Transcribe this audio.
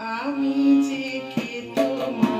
আমি যে কে তোমার